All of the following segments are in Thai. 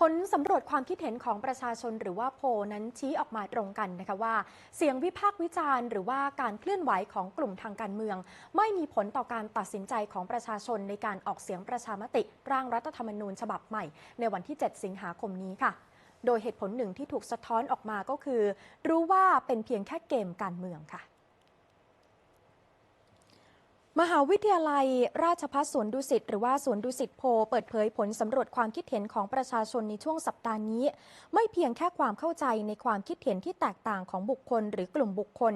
ผลสำรวจความคิดเห็นของประชาชนหรือว่าโพนั้นชี้ออกมาตรงกันนะคะว่า เสียงวิพากษ์วิจารณ์หรือว่าการเคลื่อนไหวของกลุ่มทางการเมือง ไม่มีผลต่อการตัดสินใจของประชาชนในการออกเสียงประชามติ ร่างรัฐธรรมนูญฉบับใหม่ ในวันที่ 7 สิงหาคมนี้ค่ะ โดยเหตุผลหนึ่งที่ถูกสะท้อนออกมาก็คือ รู้ว่าเป็นเพียงแค่เกมการเมืองค่ะ มหาวิทยาลัยราชภัฏสวนดุสิตหรือว่าสวนดุสิตโพเปิดเผยผลสำรวจความคิดเห็นของประชาชนในช่วงสัปดาห์นี้ ไม่เพียงแค่ความเข้าใจในความคิดเห็นที่แตกต่างของบุคคลหรือกลุ่มบุคคล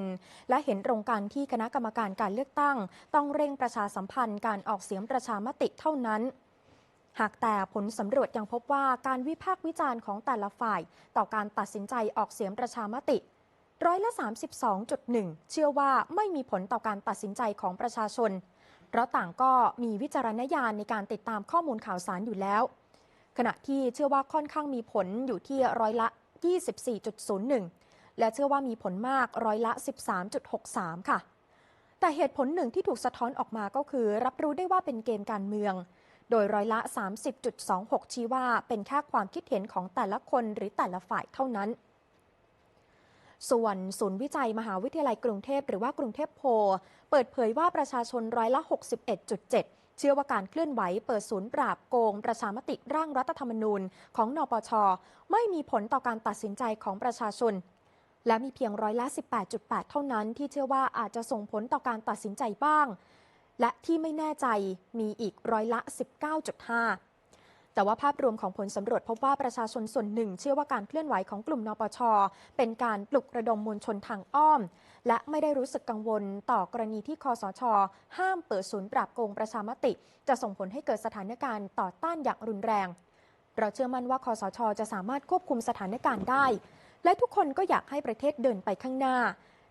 และเห็นตรงกันที่คณะกรรมการการเลือกตั้ง ต้องเร่งประชาสัมพันธ์การออกเสียงประชามติเท่านั้นหากแต่ผลสำรวจยังพบว่าการวิพากษ์วิจารณ์ของแต่ละฝ่าย ต่อการตัดสินใจออกเสียงประชามติ ร้อยละ 32.1 เชื่อว่าไม่มีผลต่อการตัดสินใจของประชาชน เพราะต่างก็มีวิจารณญาณในการติดตามข้อมูลข่าวสารอยู่แล้ว ขณะที่เชื่อว่าค่อนข้างมีผลอยู่ที่ร้อยละ 24.01 และเชื่อว่ามีผลมากร้อยละ 13.63 ค่ะ แต่เหตุผลหนึ่งที่ถูกสะท้อนออกมาก็คือ รับรู้ได้ว่าเป็นเกมการเมือง โดยร้อยละ 30.26 ชี้ว่าเป็นแค่ความคิดเห็นของแต่ละคนหรือแต่ละฝ่ายเท่านั้น ส่วนศูนย์วิจัยมหาวิทยาลัยกรุงเทพหรือว่ากรุงเทพโพเปิดเผยว่าประชาชนร้อยละ 61.7เชื่อว่าการเคลื่อนไหวเปิดศูนย์ปราบโกง ประชามติร่างรัฐธรรมนูญของนปช ไม่มีผลต่อการตัดสินใจของประชาชน และมีเพียงร้อยละ 18.8 เท่านั้น ที่เชื่อว่าอาจจะส่งผลต่อการตัดสินใจบ้าง และที่ไม่แน่ใจมีอีกร้อยละ 19.5 แต่ว่าภาพรวมของผลสำรวจพบว่าประชาชนส่วนหนึ่ง เชื่อว่าการเคลื่อนไหวของกลุ่มนปช เป็นการปลุกระดมมวลชนทางอ้อม และไม่ได้รู้สึกกังวลต่อกรณีที่คอสช ห้ามเปิดศูนย์ปราบโกงประชามติ จะส่งผลให้เกิดสถานการณ์ต่อต้านอย่างรุนแรง เราเชื่อมั่นว่าคอสช จะสามารถควบคุมสถานการณ์ได้ และทุกคนก็อยากให้ประเทศเดินไปข้างหน้า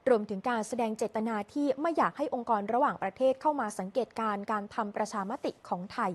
รวมถึงการแสดงเจตนาที่ไม่อยากให้องค์กรระหว่างประเทศเข้ามาสังเกตการณ์การทำประชามติของไทย